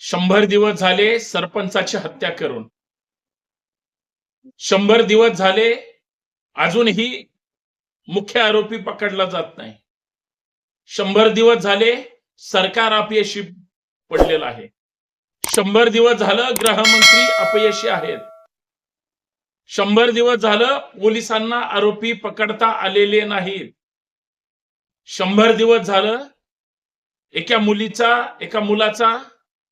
शंभर दिवस झाले सरपंचाची हत्या करून. शंभर दिवस झाले अजूनही मुख्य आरोपी पकडला जात नाही. शंभर दिवस झाले सरकार अपयशी पडलेलं आहे. शंभर दिवस झालं गृहमंत्री अपयशी आहेत. शंभर दिवस झालं पोलिसांना आरोपी पकडता आलेले नाहीत. शंभर दिवस झालं एका मुलीचा एका मुलाचा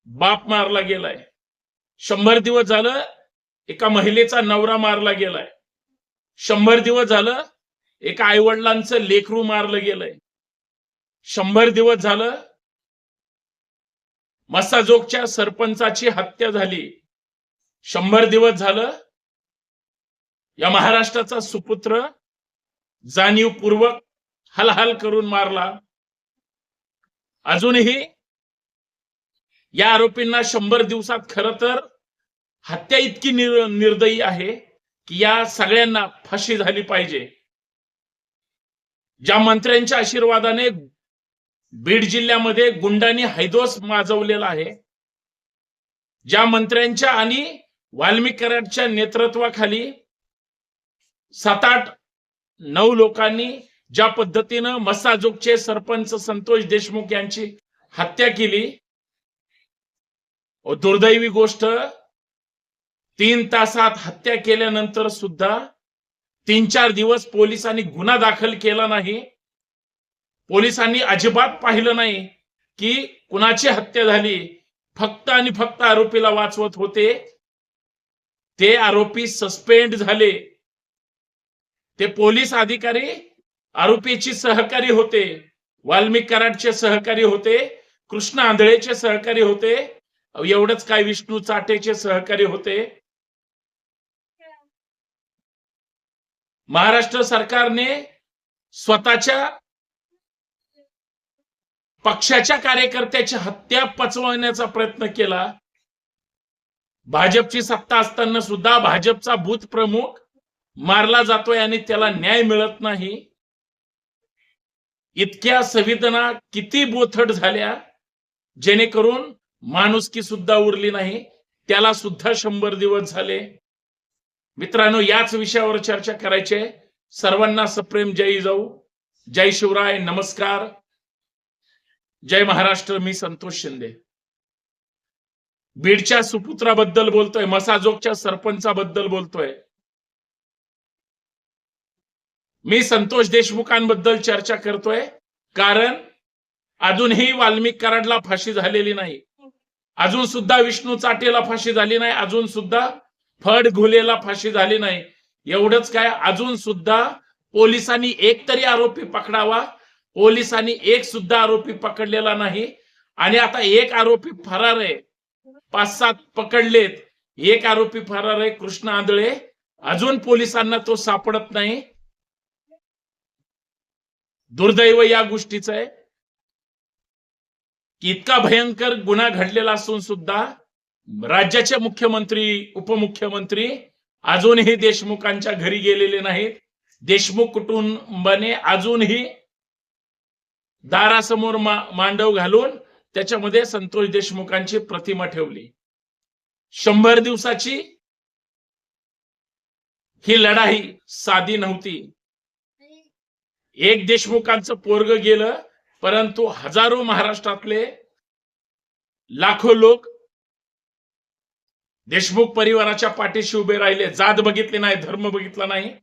बाप मारला गेलाय. शंभर दिवस झालं एका महिलेचा नवरा मारला गेलाय. शंभर दिवस झालं एका आईवडिलांचं लेखरू मारलं गेलंय. शंभर दिवस झालं मसाजोगच्या सरपंचाची हत्या झाली. शंभर दिवस झालं या महाराष्ट्राचा सुपुत्र जाणीवपूर्वक हलहल करून मारला. अजूनही या आरोपींना शंभर दिवसात खर तर हत्या इतकी निर निर्दयी आहे की या सगळ्यांना फाशी झाली पाहिजे. ज्या मंत्र्यांच्या आशीर्वादाने बीड जिल्ह्यामध्ये गुंडांनी हैदोस माजवलेला आहे ज्या मंत्र्यांच्या आणि वाल्मिकरांच्या नेतृत्वाखाली सात आठ नऊ लोकांनी ज्या पद्धतीनं मसाजोगचे सरपंच संतोष देशमुख यांची हत्या केली दुर्दैवी गोष्ट तीन तासात हत्या केल्यानंतर सुद्धा तीन चार दिवस पोलिसांनी गुन्हा दाखल केला नाही. पोलिसांनी अजिबात पाहिलं नाही की कुणाची हत्या झाली. फक्त आणि फक्त आरोपीला वाचवत होते. ते आरोपी सस्पेंड झाले. ते पोलीस अधिकारी आरोपीची सहकारी होते. वाल्मिक कराडचे सहकारी होते. कृष्ण आंधळेचे सहकारी होते. एवढंच काय विष्णू चाटेचे सहकारी होते? महाराष्ट्र सरकारने स्वतःच्या पक्षाच्या कार्यकर्त्याची हत्या पचवण्याचा प्रयत्न केला. भाजपची सत्ता असताना सुद्धा भाजपचा बूथ प्रमुख मारला जातोय आणि त्याला न्याय मिळत नाही. इतक्या संवेदना किती बोथट झाल्या जेणेकरून माणुसकी सुद्धा उरली नाही त्याला सुद्धा शंभर दिवस झाले. मित्रांनो याच विषयावर चर्चा करायची आहे. सर्वांना सप्रेम जय जाऊ. जय शिवराय नमस्कार. जय महाराष्ट्र मी संतोष शिंदे. बीडच्या सुपुत्राबद्दल बोलतोय मसाजोगच्या सरपंचाबद्दल बोलतोय. मी संतोष देशमुखांबद्दल चर्चा करतोय कारण अजूनही वाल्मिक कराडला फाशी झालेली नाही. अजून सुद्धा विष्णू चाटेला फाशी झाली नाही अजून सुद्धा फड घुलेला फाशी झाली नाही. एवढंच काय अजून सुद्धा पोलिसांनी एक तरी आरोपी पकडावा. पोलिसांनी एक सुद्धा आरोपी पकडलेला नाही. आणि आता एक आरोपी फरार आहे. पाच सात पकडलेत. एक आरोपी फरार आहे कृष्ण आंधळे. अजून पोलिसांना तो सापडत नाही. दुर्दैव या गोष्टीचं आहे. इतका भयंकर गुन्हा घडलेला असून सुद्धा राज्याचे मुख्यमंत्री उपमुख्यमंत्री अजूनही देशमुखांच्या घरी गेलेले नाहीत. देशमुख कुटुंबाने अजूनही दारासमोर मा मांडव घालून त्याच्यामध्ये संतोष देशमुखांची प्रतिमा ठेवली. शंभर दिवसाची ही लढाई साधी नव्हती. एक देशमुखांचं पोरग गेलं परंतु हजारो महाराष्ट्रातले लाखो लोक देशमुख परिवाराच्या पाठीशी उभे राहिले जात बघितली नाही धर्म बघितला नाही.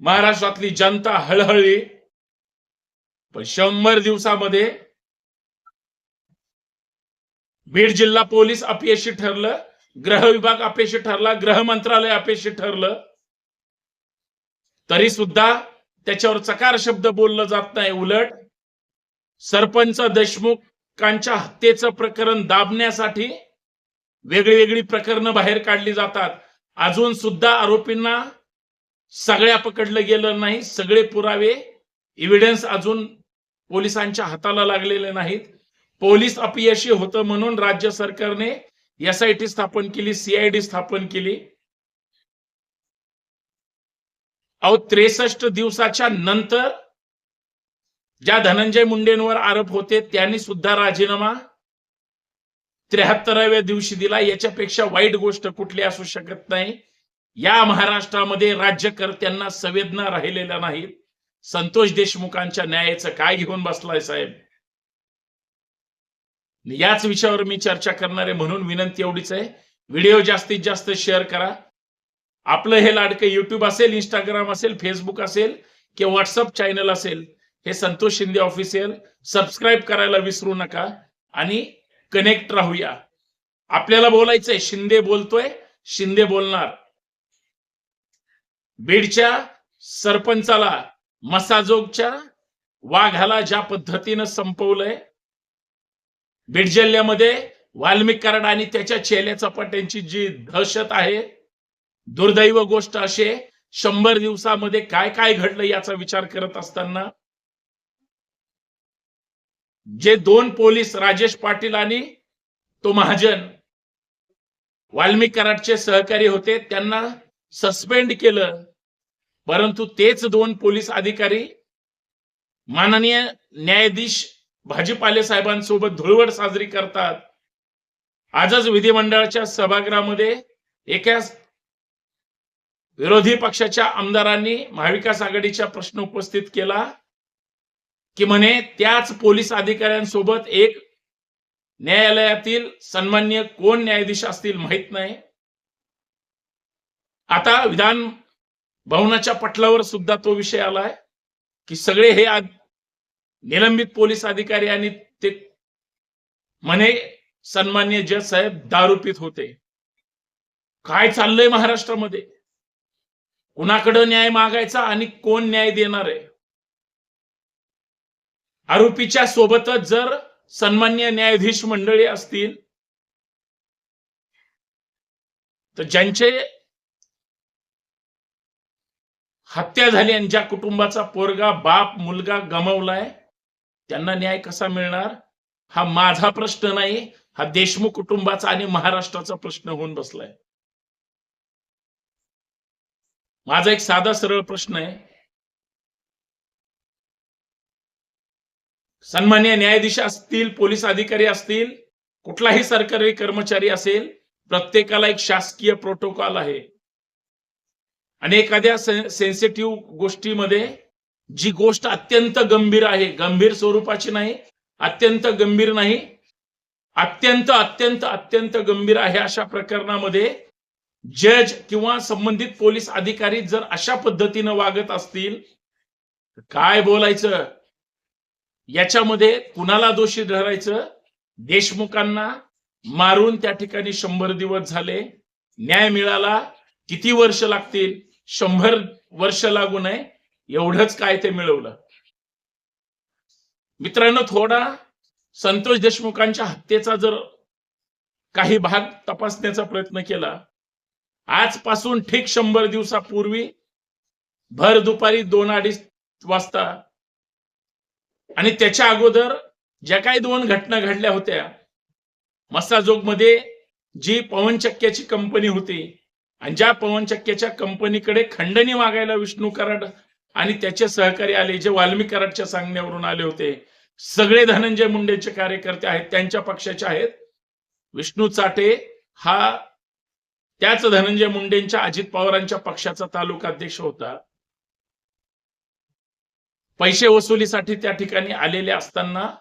महाराष्ट्रातली जनता हळहळली. पण शंभर दिवसामध्ये बीड जिल्हा पोलीस अपयशी ठरलं ग्रह विभाग अपयशी ठरला गृह मंत्रालय अपयशी ठरलं. तरी सुद्धा त्याच्यावर चकार शब्द बोललं जात नाही उलट. सरपंच देशमुखांच्या हत्येचं प्रकरण दाबण्यासाठी वेगळी वेगळी प्रकरणं बाहेर काढली जातात. अजून सुद्धा आरोपींना सगळ्या पकडलं गेलं नाही सगळे पुरावे इव्हिडन्स अजून पोलिसांच्या हाताला लागलेले नाहीत. पोलीस अपयशी होतं म्हणून राज्य सरकारने एस आय टी स्थापन केली सीआयडी स्थापन केली. अहो त्रेसष्ट दिवसाच्या नंतर ज्या धनंजय मुंडेंवर आरोप होते त्यांनी सुद्धा राजीनामा त्र्याहत्तराव्या दिवशी दिला. याच्यापेक्षा वाईट गोष्ट कुठली असू शकत नाही. या महाराष्ट्रामध्ये राज्यकर्त्यांना संवेदना राहिलेल्या नाहीत. संतोष देशमुखांच्या न्यायाचं काय घेऊन बसलाय साहेब? याच विषयावर मी चर्चा करणार आहे म्हणून विनंती एवढीच आहे. व्हिडिओ जास्तीत जास्त शेअर करा. आपलं हे लाडकं युट्यूब असेल इंस्टाग्राम असेल फेसबुक असेल किंवा व्हॉट्सअप चॅनल असेल हे संतोष शिंदे ऑफिशियल सबस्क्राईब करायला विसरू नका आणि कनेक्ट राहूया. आपल्याला बोलायचंय शिंदे बोलतोय शिंदे बोलणार. बीडच्या सरपंचाला मसाजोगच्या वाघाला ज्या पद्धतीनं संपवलंय बीड जिल्ह्यामध्ये वाल्मिक कराड आणि त्याच्या चेल्या चपाट्यांची जी दहशत आहे दुर्दैव गोष्ट असे शंभर दिवसामध्ये काय काय घडलं याचा विचार करत असताना जे दोन पोलीस राजेश पाटील आणि तो महाजन वाल्मिक कराडचे सहकारी होते त्यांना सस्पेंड केलं. परंतु तेच दोन पोलीस अधिकारी माननीय न्यायाधीश भाजीपाले साहेबांसोबत धुळवड साजरी करतात. आजच विधिमंडळाच्या सभागृहामध्ये एका विरोधी पक्षाच्या आमदारांनी महाविकास आघाडीचा प्रश्न उपस्थित केला की म्हणे त्याच पोलीस अधिकाऱ्यांसोबत एक न्यायालयातील सन्मान्य कोण न्यायाधीश असतील माहीत नाही. आता विधान भवनाच्या पटलावर सुद्धा तो विषय आलाय की सगळे हे निलंबित पोलीस अधिकारी आणि ते म्हणे सन्मान्य जज साहेब दारूपित होते. काय चाललंय महाराष्ट्रामध्ये? कुणाकडं न्याय मागायचा आणि कोण न्याय देणार आहे? आरोपीच्या सोबतच जर सन्मान्य न्यायाधीश मंडळी असतील तर ज्यांचे हत्या झाली आणि ज्या कुटुंबाचा पोरगा बाप मुलगा गमावलाय त्यांना न्याय कसा मिळणार? हा माझा प्रश्न नाही हा देशमुख कुटुंबाचा आणि महाराष्ट्राचा प्रश्न होऊन बसलाय. माझा एक साधा सरळ प्रश्न आहे. सन्मान्य न्यायाधीश असतील पोलीस अधिकारी असतील कुठलाही सरकारी कर्मचारी असेल प्रत्येकाला एक शासकीय प्रोटोकॉल आहे. आणि एखाद्या सेन्सिटिव्ह गोष्टीमध्ये जी गोष्ट अत्यंत गंभीर आहे गंभीर स्वरूपाची नाही अत्यंत गंभीर नाही अत्यंत अत्यंत अत्यंत गंभीर आहे अशा प्रकरणामध्ये जज किंवा संबंधित पोलीस अधिकारी जर अशा पद्धतीनं वागत असतील तर काय बोलायचं? याच्यामध्ये कुणाला दोषी धरायचं? देशमुखांना मारून त्या ठिकाणी शंभर दिवस झाले. न्याय मिळाला. किती वर्ष लागतील? शंभर वर्ष लागू नये. एवढंच काय ते मिळवलं. मित्रांनो थोडा संतोष देशमुखांच्या हत्येचा जर काही भाग तपासण्याचा प्रयत्न केला आजपासून ठीक शंभर दिवसापूर्वी भर दुपारी दोन अडीच वाजता आणि त्याच्या अगोदर ज्या काही दोन घटना घडल्या होत्या मस्साजोगमध्ये जी पवनचक्क्याची कंपनी होती आणि ज्या पवनचक्क्याच्या कंपनीकडे खंडणी मागायला विष्णू कराड आणि त्याचे सहकारी आले जे वाल्मी कराडच्या सांगण्यावरून आले होते. सगळे धनंजय मुंडेचे कार्यकर्ते आहेत त्यांच्या पक्षाचे आहेत. विष्णू चाटे हा त्याच धनंजय मुंडेंच्या अजित पवारांच्या पक्षाचा तालुका अध्यक्ष होता. पैसे वसुलीसाठी त्या ठिकाणी आलेले असताना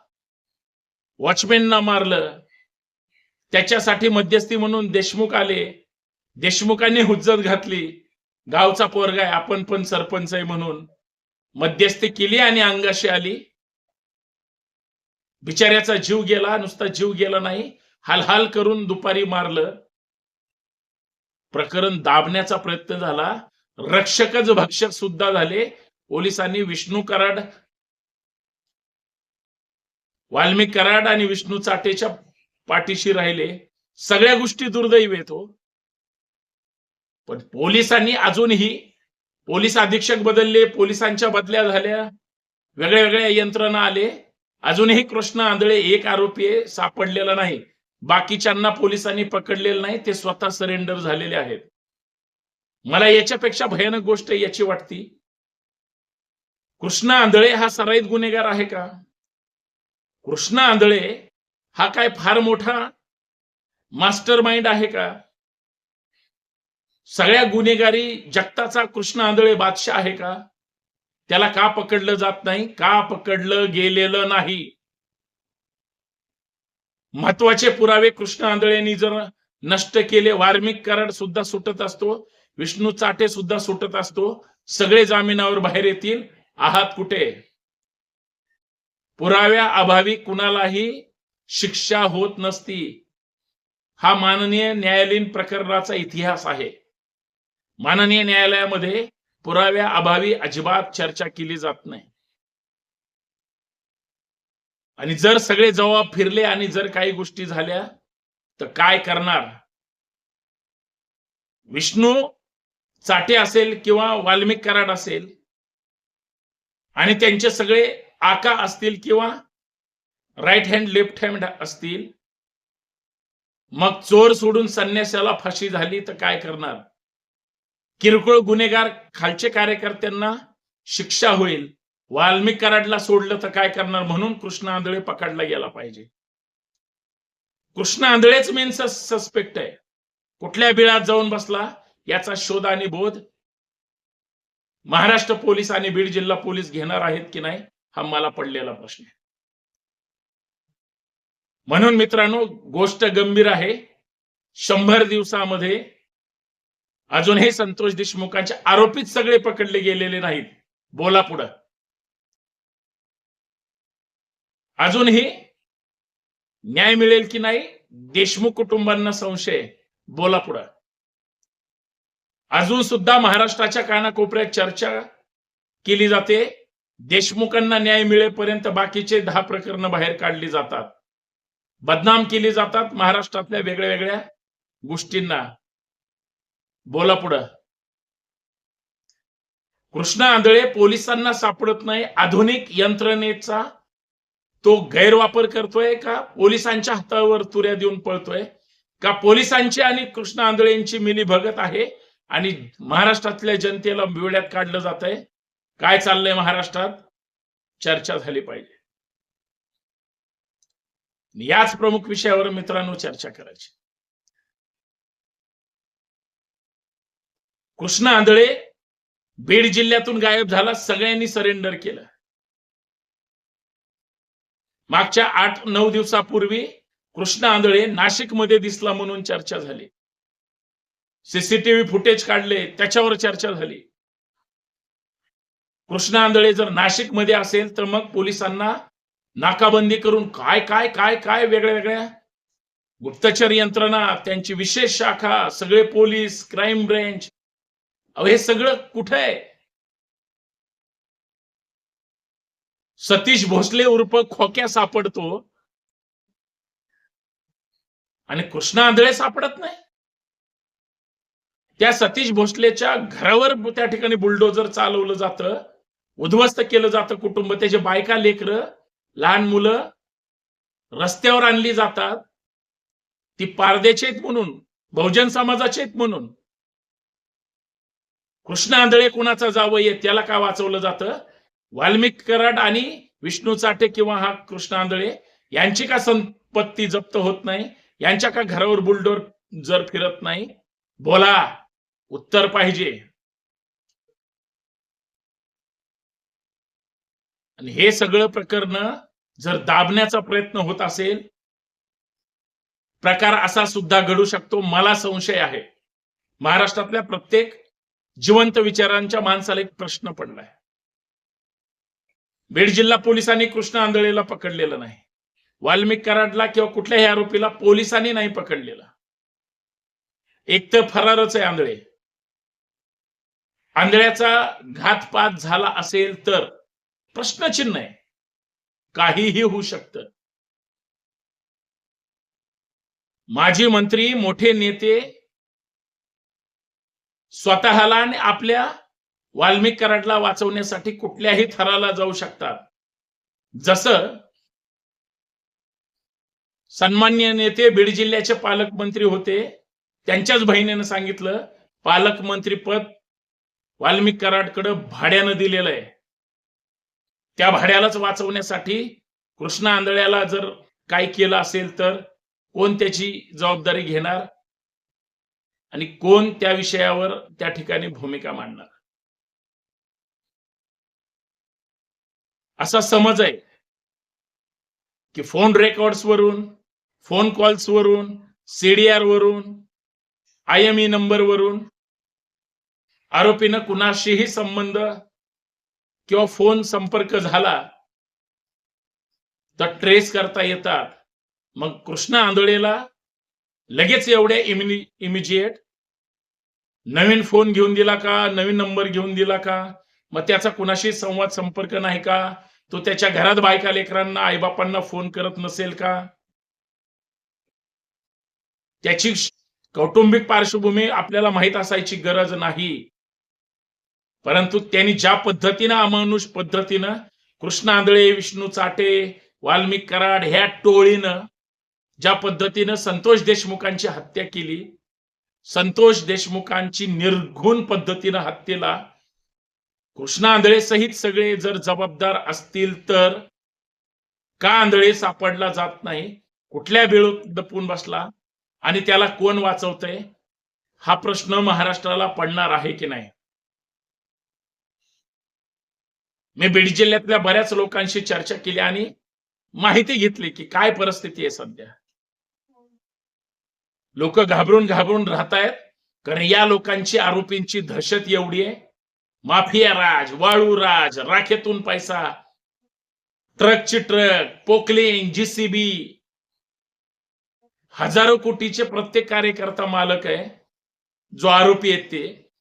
वॉचमॅनना मारलं. त्याच्यासाठी मध्यस्थी म्हणून देशमुख आले. देशमुखांनी हुज्जत घातली. गावचा पोरगा आहे आपण पण सरपंच आहे म्हणून मध्यस्थी केली आणि अंगाशी आली. बिचाऱ्याचा जीव गेला नुसता जीव गेला नाही. हालहाल करून दुपारी मारलं. प्रकरण दाबण्याचा प्रयत्न झाला. रक्षकच भक्षक सुद्धा झाले. पोलिसांनी विष्णू कराड वाल्मिक कराड आणि विष्णू चाटेच्या पाठीशी राहिले. सगळ्या गोष्टी दुर्दैव येतो हो. पण पोलिसांनी अजूनही पोलीस अधीक्षक बदलले पोलिसांच्या बदल्या झाल्या वेगळ्या वेगळ्या यंत्रणा आले. अजूनही कृष्ण आंधळे एक आरोपी सापडलेला नाही. बाकीच्यांना पोलिसांनी पकडलेलं नाही ते स्वतः सरेंडर झालेले आहेत. मला याच्यापेक्षा भयानक गोष्ट याची वाटती. कृष्ण आंधळे हा सराईत गुन्हेगार आहे का? कृष्ण आंधळे हा काय फार मोठा मास्टर माइंड आहे का? सगळ्या गुन्हेगारी जगताचा कृष्ण आंधळे बादशाह आहे का? त्याला का पकडलं जात नाही? का पकडलं गेलेलं नाही? महत्त्वाचे पुरावे कृष्ण आंधळेंनी जर नष्ट केले वार्मिक कराड सुद्धा सुटत असतो विष्णू चाटे सुद्धा सुटत असतो सगळे जामिनावर बाहेर येतील आहात कुठे? पुराव्या अभावी कुणालाही शिक्षा होत नसती. हा माननीय न्यायालयीन प्रकरणाचा इतिहास आहे. माननीय न्यायालयामध्ये पुराव्या अभावी अजिबात चर्चा केली जात नाही. आणि जर सगळे जबाब फिरले आणि जर काही गोष्टी झाल्या तर काय करणार? विष्णू चाटे असेल किंवा वाल्मिक कराड असेल आणि त्यांचे सगळे आका असतील किंवा राईट हँड लेफ्ट हँड असतील मग चोर सोडून संन्यासाला फाशी झाली तर काय करणार? किरकोळ गुन्हेगार खालचे कार्यकर्त्यांना शिक्षा होईल. वाल्मिक कराडला सोडलं तर काय करणार म्हणून कृष्ण आंधळे पकडला गेला पाहिजे. कृष्ण आंधळेच मेन सस्पेक्ट आहे. कुठल्या बिळात जाऊन बसला याचा शोध आणि बोध? महाराष्ट्र पोलीस आणि बीड जिल्हा पोलीस घेणार आहेत की नाही हा मला पडलेला प्रश्न आहे. म्हणून मित्रांनो गोष्ट गंभीर आहे. शंभर दिवसामध्ये अजूनही संतोष देशमुखांचे आरोपीच सगळे पकडले गेलेले नाहीत. बोला पुढं. अजूनही न्याय मिळेल की नाही देशमुख कुटुंबांना संशय बोला पुढं. अजून सुद्धा महाराष्ट्राच्या कानाकोपऱ्यात चर्चा केली जाते. देशमुखांना न्याय मिळेपर्यंत बाकीचे दहा प्रकरणं बाहेर काढली जातात. बदनाम केली जातात महाराष्ट्रातल्या वेगळ्या वेगळ्या गोष्टींना. बोला पुढं. कृष्णा आंधळे पोलिसांना सापडत नाही. आधुनिक यंत्रणेचा तो गैरवापर करतोय का? पोलिसांच्या हातावर तुऱ्या देऊन पळतोय? का पोलिसांची आणि कृष्ण आंधळेंची मिली भगत आहे आणि महाराष्ट्रातल्या जनतेला बिवड्यात काढलं जात आहे काय चाललंय महाराष्ट्रात? चर्चा झाली पाहिजे. याच प्रमुख विषयावर मित्रांनो चर्चा करायची. कृष्ण आंधळे बीड जिल्ह्यातून गायब झाला सगळ्यांनी सरेंडर केलं. मागच्या आठ नऊ दिवसापूर्वी कृष्ण आंधळे नाशिकमध्ये दिसला म्हणून चर्चा झाली. सीसीटीव्ही फुटेज काढले त्याच्यावर चर्चा झाली. कृष्ण आंधळे जर नाशिकमध्ये असेल तर मग पोलिसांना नाकाबंदी करून काय काय काय काय वेगळ्या वेगळ्या गुप्तचर यंत्रणा त्यांची विशेष शाखा सगळे पोलीस क्राईम ब्रँच हे सगळं कुठं आहे? सतीश भोसले उर्फ खोक्या सापडतो. आणि कृष्णा आंधळे सापडत नाही. त्या सतीश भोसलेच्या घरावर त्या ठिकाणी बुलडोजर चालवलं जातं. उद्ध्वस्त केलं जातं कुटुंब. त्याचे बायका लेकरं लहान मुलं रस्त्यावर आणली जातात. ती पारदेचे आहेत म्हणून बहुजन समाजाचे आहेत म्हणून. कृष्ण आंधळे कुणाचा जावं आहे त्याला का वाचवलं जातं? वाल्मिक कराड आणि विष्णू चाटे किंवा हा कृष्ण आंधळे यांची का संपत्ती जप्त होत नाही? यांच्या का घरावर बुलडोर जर फिरत नाही? बोला उत्तर पाहिजे. आणि हे सगळं प्रकरण जर दाबण्याचा प्रयत्न होत असेल प्रकार असा सुद्धा घडू शकतो मला संशय आहे. महाराष्ट्रातल्या प्रत्येक जिवंत विचारांच्या माणसाला एक प्रश्न पडलाय. बीड जिल्हा पोलिसांनी कृष्ण आंधळेला पकडलेलं नाही. वाल्मिक कराडला किंवा कुठल्याही आरोपीला पोलिसांनी नाही पकडलेलं. एक तर फरारच आहे आंधळे. आंधळ्याचा घातपात झाला असेल तर प्रश्नचिन्ह आहे. काहीही होऊ शकतं. माजी मंत्री मोठे नेते स्वतःला आणि आपल्या वाल्मिक कराडला वाचवण्यासाठी कुठल्याही थराला जाऊ शकतात. जसं सन्मान्य नेते बीड जिल्ह्याचे पालकमंत्री होते. त्यांच्याच बहिणीनं सांगितलं पालकमंत्री पद वाल्मिक कराडकडे भाड्यानं दिलेलं आहे. त्या भाड्यालाच वाचवण्यासाठी कृष्णा आंधळ्याला जर काय केलं असेल तर कोण त्याची जबाबदारी घेणार? आणि कोण त्या विषयावर त्या ठिकाणी भूमिका मांडणार? असा समज आहे की फोन रेकॉर्ड्स वरून फोन कॉल्स वरून सीडीआर वरून आय एम ई नंबर वरून आरोपीनं कुणाशीही संबंध किंवा फोन संपर्क झाला तर ट्रेस करता येतात. मग कृष्णा आंधळेला लगेच एवढ्या इमिनी इमिजिएट नवीन फोन घेऊन दिला का? नवीन नंबर घेऊन दिला का? मग त्याचा कुणाशी संवाद संपर्क नाही का? तो त्याच्या घरात बायका लेकरांना आईबापांना फोन करत नसेल का? त्याची कौटुंबिक पार्श्वभूमी आपल्याला माहीत असायची गरज नाही. परंतु त्यांनी ज्या पद्धतीनं अमानुष पद्धतीनं कृष्ण आंधळे विष्णू चाटे वाल्मिक कराड ह्या टोळीनं ज्या पद्धतीनं संतोष देशमुखांची हत्या केली संतोष देशमुखांची निर्घुण पद्धतीनं हत्येला कृष्णा आंधळे सहित सगळे जर जबाबदार असतील तर का आंधळे सापडला जात नाही? कुठल्या वेळोत दपून बसला? आणि त्याला कोण वाचवतंय? हा प्रश्न महाराष्ट्राला पडणार आहे की नाही? मी बीड जिल्ह्यातल्या बऱ्याच लोकांशी चर्चा केली आणि माहिती घेतली की काय परिस्थिती आहे सध्या. लोक घाबरून घाबरून राहतायत कारण या लोकांची आरोपींची दहशत एवढी आहे. माफिया राज वाळू राज राखेतून पैसा ट्रकची ट्रक पोकलेन जीसीबी हजारो कोटीचे प्रत्येक कार्यकर्ता मालक आहे. जो आरोपी आहेत ते.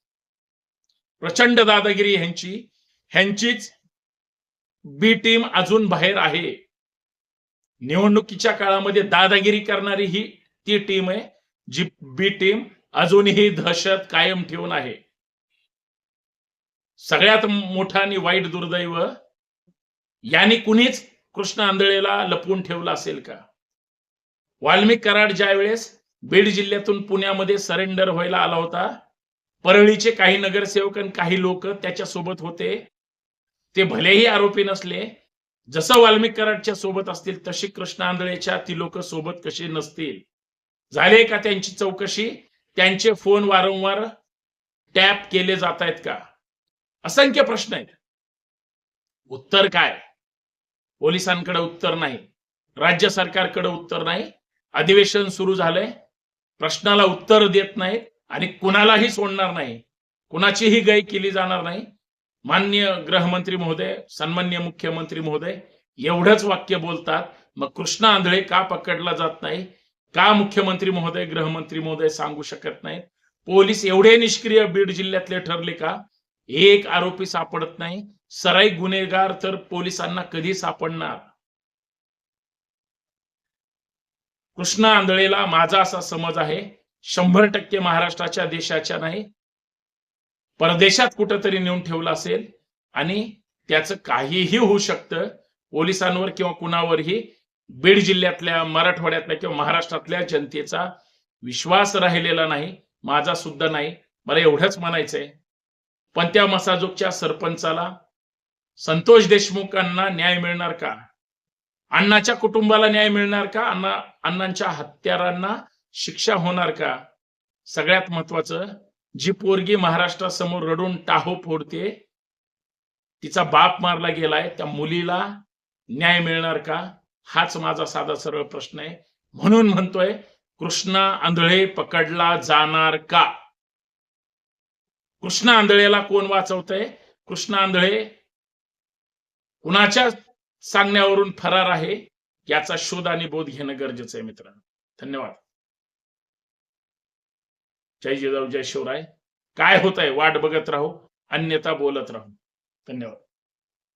प्रचंड दादागिरी ह्यांची. ह्यांचीच बी टीम अजून बाहेर आहे. निवडणुकीच्या काळामध्ये दादागिरी करणारी ही ती टीम आहे जी बी टीम अजूनही दहशत कायम ठेवून आहे. सगळ्यात मोठा आणि वाईट दुर्दैव यांनी कुणीच कृष्ण आंधळेला लपवून ठेवला असेल का? वाल्मिक कराड ज्या वेळेस बीड जिल्ह्यातून पुण्यामध्ये सरेंडर व्हायला आला होता परळीचे काही नगरसेवक आणि काही लोक त्याच्या सोबत होते. ते भलेही आरोपी नसले जसं वाल्मिक कराडच्या सोबत असतील तशी कृष्ण आंधळेच्या ती लोक सोबत कशी नसतील? झाले का त्यांची चौकशी? त्यांचे फोन वारंवार टॅप केले जात आहेत का? असंख्य प्रश्न आहेत. उत्तर काय? पोलिसांकडे उत्तर नाही. राज्य सरकारकडे उत्तर नाही. अधिवेशन सुरू झालंय. प्रश्नाला उत्तर देत नाहीत आणि कुणालाही सोडणार नाही. कुणाचीही गय केली जाणार नाही. मान्य गृहमंत्री महोदय सन्मान्य मुख्यमंत्री महोदय एवढंच वाक्य बोलतात. मग कृष्णा आंधळे का पकडला जात नाही? का मुख्यमंत्री महोदय गृहमंत्री महोदय सांगू शकत नाहीत? पोलीस एवढे निष्क्रिय बीड जिल्ह्यातले ठरले का? एक आरोपी सापडत नाही. सराई गुन्हेगार तर पोलिसांना कधी सापडणार? कृष्णा आंधळेला माझा असा समज आहे. शंभर टक्के महाराष्ट्राच्या देशाच्या नाही. परदेशात कुठंतरी नेऊन ठेवलं असेल आणि त्याचं काहीही होऊ शकतं. पोलिसांवर किंवा कुणावरही बीड जिल्ह्यातल्या मराठवाड्यातल्या किंवा महाराष्ट्रातल्या जनतेचा विश्वास राहिलेला नाही. माझा सुद्धा नाही. मला एवढंच म्हणायचंय. पण त्या मसाजोगच्या सरपंचाला संतोष देशमुखांना न्याय मिळणार का? अण्णाच्या कुटुंबाला न्याय मिळणार का? अण्णा अण्णांच्या हत्यारांना शिक्षा होणार का? सगळ्यात महत्वाचं जी पोरगी महाराष्ट्रासमोर रडून टाहो फोडते तिचा बाप मारला गेलाय त्या मुलीला न्याय मिळणार का? हाच माझा साधा सरळ प्रश्न आहे. म्हणून म्हणतोय कृष्णा आंधळे पकडला जाणार का? कृष्ण आंधळेला कोण वाचवतंय? कृष्ण आंधळे कुणाच्या सांगण्यावरून फरार आहे? याचा शोध आणि बोध घेणं गरजेचं आहे मित्रांनो. धन्यवाद. जय जिजाऊ जय शिवराय. काय होत आहे वाट बघत राहू अन्यथा बोलत राहू. धन्यवाद.